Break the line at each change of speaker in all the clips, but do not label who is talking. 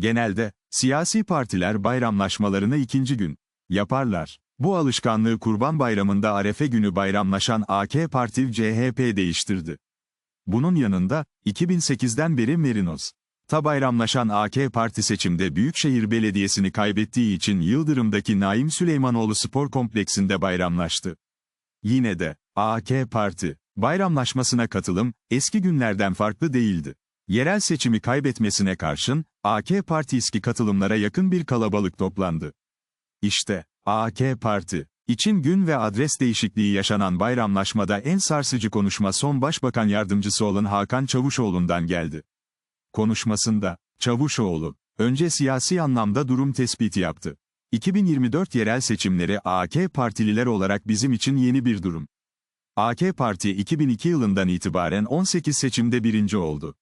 Genelde, siyasi partiler bayramlaşmalarını ikinci gün yaparlar. Bu alışkanlığı Kurban Bayramı'nda Arefe günü bayramlaşan AK Parti CHP değiştirdi. Bunun yanında, 2008'den beri Merinos, ta bayramlaşan AK Parti seçimde Büyükşehir Belediyesi'ni kaybettiği için Yıldırım'daki Naim Süleymanoğlu Spor Kompleksinde bayramlaştı. Yine de, AK Parti, bayramlaşmasına katılım, eski günlerden farklı değildi. Yerel seçimi kaybetmesine karşın, AK Parti eski katılımlara yakın bir kalabalık toplandı. İşte, AK Parti, için gün ve adres değişikliği yaşanan bayramlaşmada en sarsıcı konuşma son başbakan yardımcısı olan Hakan Çavuşoğlu'ndan geldi. Konuşmasında, Çavuşoğlu, önce siyasi anlamda durum tespiti yaptı. 2024 yerel seçimleri AK Partililer olarak bizim için yeni bir durum. AK Parti 2002 yılından itibaren 18 seçimde birinci oldu.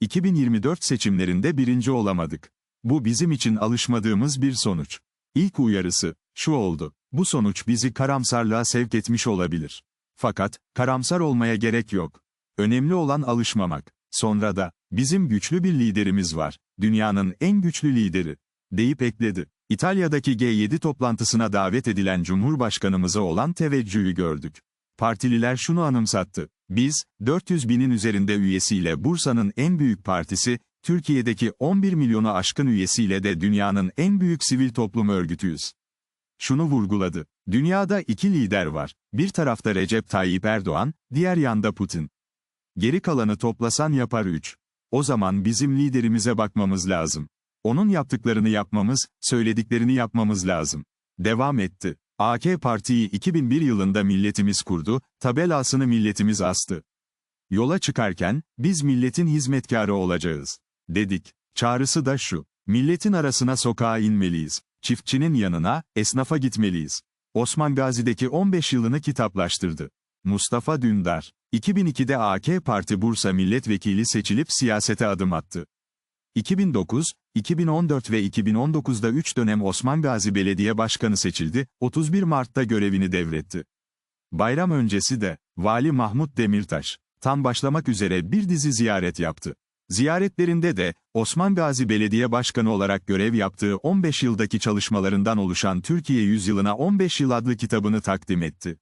2024 seçimlerinde birinci olamadık. Bu bizim için alışmadığımız bir sonuç. İlk uyarısı, şu oldu. Bu sonuç bizi karamsarlığa sevk etmiş olabilir. Fakat, karamsar olmaya gerek yok. Önemli olan alışmamak. Sonra da, bizim güçlü bir liderimiz var. Dünyanın en güçlü lideri. Deyip ekledi. İtalya'daki G7 toplantısına davet edilen Cumhurbaşkanımıza olan teveccühü gördük. Partililer şunu anımsattı. Biz, 400 binin üzerinde üyesiyle Bursa'nın en büyük partisi, Türkiye'deki 11 milyonu aşkın üyesiyle de dünyanın en büyük sivil toplum örgütüyüz. Şunu vurguladı. Dünyada iki lider var. Bir tarafta Recep Tayyip Erdoğan, diğer yanda Putin. Geri kalanı toplasan yapar 3. O zaman bizim liderimize bakmamız lazım. Onun yaptıklarını yapmamız, söylediklerini yapmamız lazım. Devam etti. AK Parti'yi 2001 yılında milletimiz kurdu, tabelasını milletimiz astı. Yola çıkarken, biz milletin hizmetkarı olacağız. Dedik. Çağrısı da şu. Milletin arasına sokağa inmeliyiz. Çiftçinin yanına, esnafa gitmeliyiz. Osman Gazi'deki 15 yılını kitaplaştırdı. Mustafa Dündar, 2002'de AK Parti Bursa Milletvekili seçilip siyasete adım attı. 2009, 2014 ve 2019'da 3 dönem Osman Gazi Belediye Başkanı seçildi, 31 Mart'ta görevini devretti. Bayram öncesi de, Vali Mahmut Demirtaş, tam başlamak üzere bir dizi ziyaret yaptı. Ziyaretlerinde de, Osman Gazi Belediye Başkanı olarak görev yaptığı 15 yıldaki çalışmalarından oluşan Türkiye Yüzyılına 15 Yıl adlı kitabını takdim etti.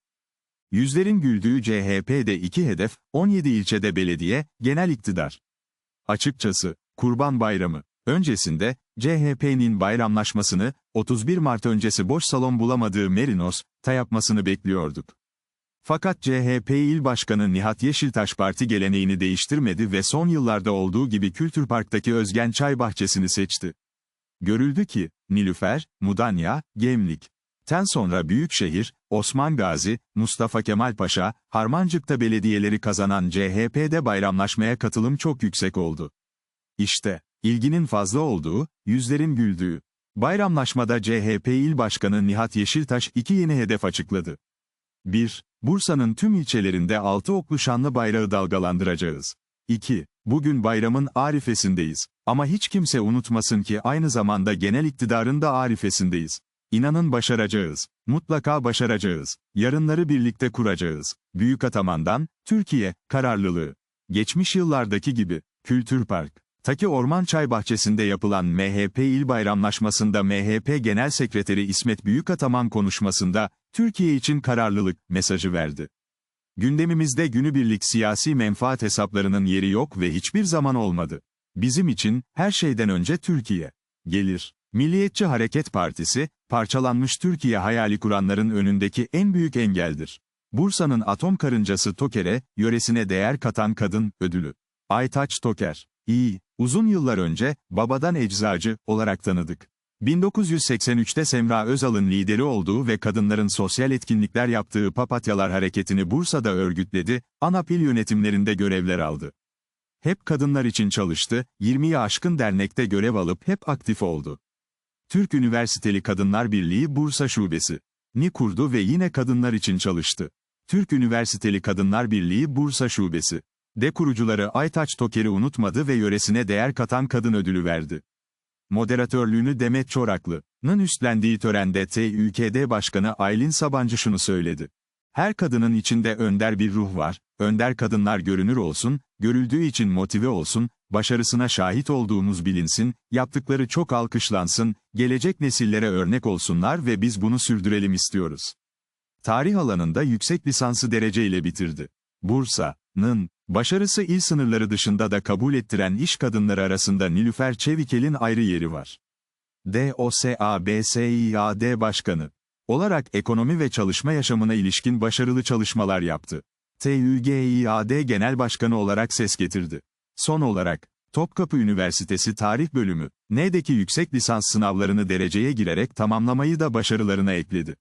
Yüzlerin güldüğü CHP'de iki hedef, 17 ilçede belediye, genel iktidar. Açıkçası, Kurban Bayramı, öncesinde, CHP'nin bayramlaşmasını, 31 Mart öncesi boş salon bulamadığı Merinos, ta yapmasını bekliyorduk. Fakat CHP İl Başkanı Nihat Yeşiltaş parti geleneğini değiştirmedi ve son yıllarda olduğu gibi Kültür Park'taki Özgen Çay Bahçesi'ni seçti. Görüldü ki, Nilüfer, Mudanya, Gemlik. Ten sonra Büyükşehir, Osman Gazi, Mustafa Kemal Paşa, Harmancık'ta belediyeleri kazanan CHP'de bayramlaşmaya katılım çok yüksek oldu. İşte, ilginin fazla olduğu, yüzlerin güldüğü. Bayramlaşmada CHP İl Başkanı Nihat Yeşiltaş iki yeni hedef açıkladı. 1. Bursa'nın tüm ilçelerinde altı oklu şanlı bayrağı dalgalandıracağız. 2. Bugün bayramın arifesindeyiz. Ama hiç kimse unutmasın ki aynı zamanda genel iktidarın da arifesindeyiz. İnanın başaracağız. Mutlaka başaracağız. Yarınları birlikte kuracağız. Büyük Ataman'dan, Türkiye, kararlılığı. Geçmiş yıllardaki gibi, Kültür Park. Taki Orman Çay Bahçesi'nde yapılan MHP İl Bayramlaşması'nda MHP Genel Sekreteri İsmet Büyükataman konuşmasında, Türkiye için kararlılık mesajı verdi. Gündemimizde günübirlik siyasi menfaat hesaplarının yeri yok ve hiçbir zaman olmadı. Bizim için, her şeyden önce Türkiye. Gelir. Milliyetçi Hareket Partisi, parçalanmış Türkiye hayali kuranların önündeki en büyük engeldir. Bursa'nın atom karıncası Toker'e, yöresine değer katan kadın, ödülü. Aytaç Toker. İyi, uzun yıllar önce, babadan eczacı, olarak tanıdık. 1983'te Semra Özal'ın lideri olduğu ve kadınların sosyal etkinlikler yaptığı Papatyalar Hareketi'ni Bursa'da örgütledi, ANAPİL yönetimlerinde görevler aldı. Hep kadınlar için çalıştı, 20'yi aşkın dernekte görev alıp hep aktif oldu. Türk Üniversiteli Kadınlar Birliği Bursa Şubesi ni kurdu ve yine kadınlar için çalıştı. Türk Üniversiteli Kadınlar Birliği Bursa Şubesi de kurucuları Aytaç Toker'i unutmadı ve yöresine değer katan kadın ödülü verdi. Moderatörlüğünü Demet Çoraklı'nın üstlendiği törende TÜKD Başkanı Aylin Sabancı şunu söyledi. Her kadının içinde önder bir ruh var, önder kadınlar görünür olsun, görüldüğü için motive olsun, başarısına şahit olduğumuz bilinsin, yaptıkları çok alkışlansın, gelecek nesillere örnek olsunlar ve biz bunu sürdürelim istiyoruz. Tarih alanında yüksek lisansı dereceyle bitirdi. Bursa'nın başarısı il sınırları dışında da kabul ettiren iş kadınları arasında Nilüfer Çevikel'in ayrı yeri var. DOSABSİAD Başkanı olarak ekonomi ve çalışma yaşamına ilişkin başarılı çalışmalar yaptı. TÜGİAD Genel Başkanı olarak ses getirdi. Son olarak, Topkapı Üniversitesi Tarih Bölümü, N'deki yüksek lisans sınavlarını dereceye girerek tamamlamayı da başarılarına ekledi.